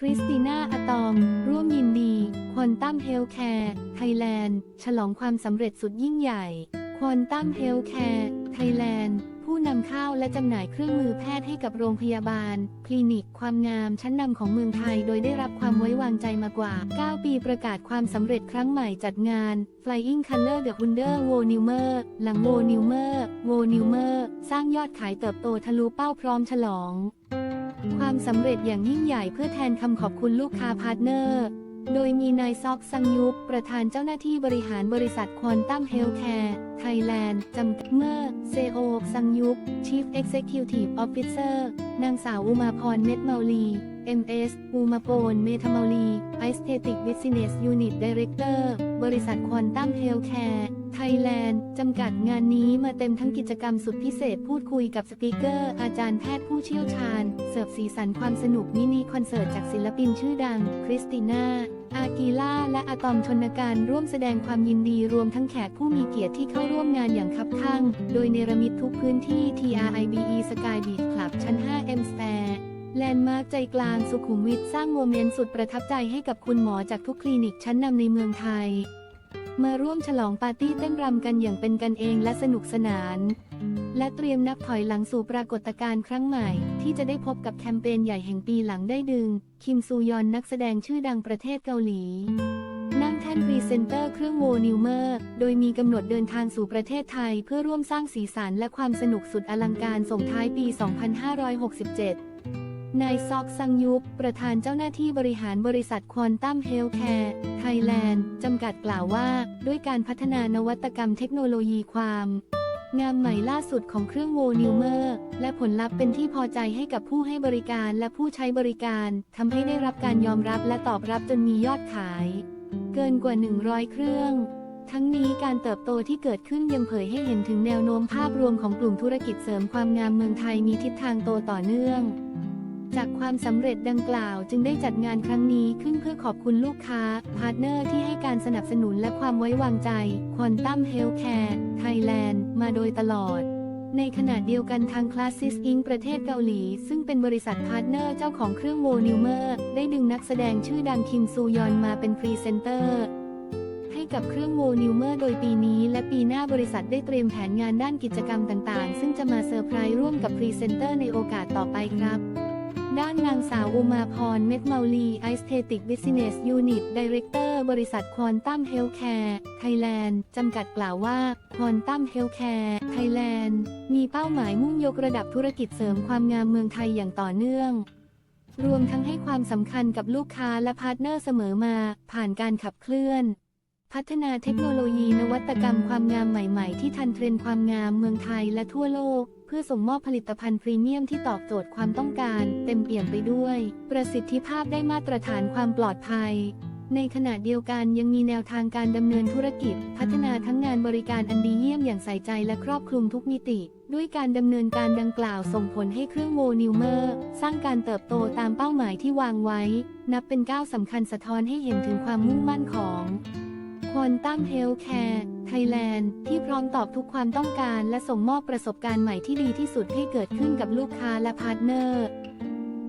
คริสติน่าอะตอม ร่วมยินดีควอนตัมเฮลท์แคร์ไทยแลนด์ฉลองความสำเร็จสุดยิ่งใหญ่ควอนตัมเฮลท์แคร์ไทยแลนด์ผู้นำเข้าและจำหน่ายเครื่องมือแพทย์ให้กับโรงพยาบาล คลินิก ความงามชั้นนำของเมืองไทย โดยได้รับความไว้วางใจมากว่า 9 ปีประกาศความสำเร็จครั้งใหม่จัดงาน Flying Color The Wonder w o n i l m e r หลัง w o n i l m e r w o n i l m e r สร้างยอดขายเติบโตทะลุเป้าพร้อมฉลอง ความสำเร็จอย่างยิ่งใหญ่เพื่อแทนคำขอบคุณลูกค้าพาร์ทเนอร์ โดยมีนายซอกซังยุปประธานเจ้าหน้าที่บริหารบริษัทควอนตัมเฮลท์แคร์ไทยแลนด์จำกัดเมื่อเซโอซังยุป Chief Executive Officer นางสาวอุมาพรเม็ดเมาลี MS อุมาโปนเมทามาลีไอสเตติกบิสเนสยูนิตดีเรคเตอร์บริษัทควอนตัมเฮลท์แคร์ไทยแลนด์ จำกัดงานนี้มาเต็มทั้งกิจกรรมสุดพิเศษพูดคุยกับสปีกเกอร์ อาจารย์แพทย์ผู้เชี่ยวชาญ เสิร์ฟสีสันความสนุกมินิคอนเสิร์ตจากศิลปินชื่อดัง คริสติน่า อากีล่า และอะตอมชนการร่วมแสดงความยินดีรวมทั้งแขกผู้มีเกียรติที่เข้าร่วมงานอย่างคับคั่ง โดยเนรมิตทุกพื้นที่ TRIBE Sky Beach Club ชั้น 5 M Sphere แลนด์มาร์คใจกลางสุขุมวิทสร้างโมเมนต์สุดประทับใจให้กับคุณหมอจากทุกคลินิกชั้นนำในเมืองไทย มาร่วมฉลองปาร์ตี้เต้นรำกันอย่างเป็นกันเองและสนุกสนาน และเตรียมนับถอยหลังสู่ปรากฏการณ์ครั้งใหม่ ที่จะได้พบกับแคมเปญใหญ่แห่งปีหลังได้ดึง คิมซูยอนนักแสดงชื่อดังประเทศเกาหลี นั่งแท่นพรีเซนเตอร์เครื่องโวนิวเมอร์ โดยมีกำหนดเดินทางสู่ประเทศไทย เพื่อร่วมสร้างสีสันและความสนุกสุดอลังการส่งท้ายปี 2567 นายซอกซังยุปประธานเจ้าหน้าที่บริหารบริษัทควอนตัมเฮลท์แคร์ไทยแลนด์จำกัดกล่าวว่า ด้วยการพัฒนานวัตกรรมเทคโนโลยีความ งามใหม่ล่าสุดของเครื่องโวนิวเมอร์ และผลลัพธ์เป็นที่พอใจให้กับผู้ให้บริการและผู้ใช้บริการทำให้ได้รับการยอมรับและตอบรับจนมียอดขาย เกินกว่า 100 เครื่องทั้งนี้การเติบโตที่เกิดขึ้นยังเผยให้เห็นถึงแนวโน้มภาพรวมของกลุ่มธุรกิจเสริมความงามเมืองไทยมีทิศทางโตต่อเนื่อง จากความสำเร็จดังกล่าวจึงได้จัดงานครั้งนี้ขึ้นเพื่อขอบคุณลูกค้า พาร์ทเนอร์ที่ให้การสนับสนุนและความไว้วางใจควอนตัมเฮลท์แคร์ไทยแลนด์มาโดยตลอด ในขณะเดียวกันทางคลาสซิสอิงประเทศเกาหลี ซึ่งเป็นบริษัทพาร์ทเนอร์เจ้าของเครื่องโวนิวเมอร์ ได้ดึงนักแสดงชื่อดังคิมซูยอนมาเป็นพรีเซนเตอร์ให้กับเครื่องโวนิวเมอร์โดยปีนี้และปีหน้าบริษัทได้เตรียมแผนงานด้านกิจกรรมต่างๆ ซึ่งจะมาเซอร์ไพรส์ร่วมกับพรีเซนเตอร์ในโอกาสต่อไปครับ ด้านนางสาวอุมาพร เม็ดเมาลีไอสเทติกบิสเนสยูนิตดีเรคเตอร์บริษัทควอนตัมเฮลท์แคร์ไทยแลนด์จำกัดกล่าวว่าควอนตัมเฮลท์แคร์ไทยแลนด์มีเป้าหมายมุ่งยกระดับธุรกิจเสริมความงามเมืองไทยอย่างต่อเนื่อง รวมทั้งให้ความสำคัญกับลูกค้าและพาร์ทเนอร์เสมอมา ผ่านการขับเคลื่อน พัฒนาเทคโนโลยีนวัตกรรมความงามใหม่ ๆ ที่ทันเทรนด์ความงามเมืองไทยและทั่วโลก เพื่อส่งมอบผลิตภัณฑ์พรีเมียมที่ตอบโจทย์ความต้องการ เต็มเปี่ยมไปด้วย ประสิทธิภาพได้มาตรฐานความปลอดภัย ในขณะเดียวกันยังมีแนวทางการดำเนินธุรกิจ พัฒนาทั้งงานบริการอันดีเยี่ยมอย่างใส่ใจและครอบคลุมทุกมิติ ด้วยการดำเนินการดังกล่าวส่งผลให้เครื่องโวนิวเมอร์ สร้างการเติบโตตามเป้าหมายที่วางไว้ นับเป็นก้าวสำคัญสะท้อนให้เห็นถึงความมุ่งมั่นของ ควอนตัมเฮลท์แคร์ไทยแลนด์ที่พร้อมตอบทุกความต้องการและส่งมอบประสบการณ์ใหม่ที่ดีที่สุดให้เกิดขึ้นกับลูกค้าและพาร์ทเนอร์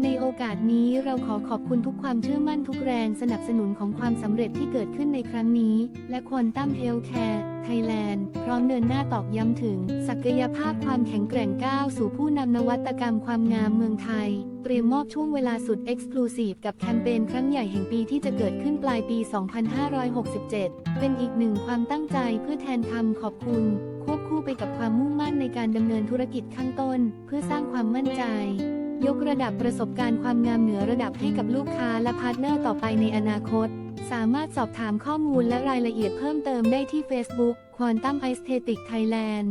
ในโอกาสนี้เราขอขอบคุณทุกความเชื่อมั่นทุกแรงสนับสนุนของความสำเร็จที่เกิดขึ้นในครั้งนี้ และควอนตัมเฮลท์แคร์ไทยแลนด์พร้อมเดินหน้าตอกย้ำถึง ศักยภาพความแข็งแกร่งก้าวสู่ผู้นำนวัตกรรมความงามเมืองไทย เตรียมมอบช่วงเวลาสุดเอ็กซ์คลูซีฟกับแคมเปญครั้งใหญ่แห่งปีที่จะเกิดขึ้นปลายปี 2567 เป็นอีกหนึ่งความตั้งใจเพื่อแทนคำขอบคุณควบคู่ไปกับความมุ่งมั่นในการดำเนินธุรกิจข้างต้น เพื่อสร้างความมั่นใจ ยกระดับประสบการณ์ความงามเหนือระดับให้กับลูกค้าและพาร์ทเนอร์ต่อไปในอนาคต สามารถสอบถามข้อมูลและรายละเอียดเพิ่มเติมได้ที่ Facebook Quantum Aesthetic Thailand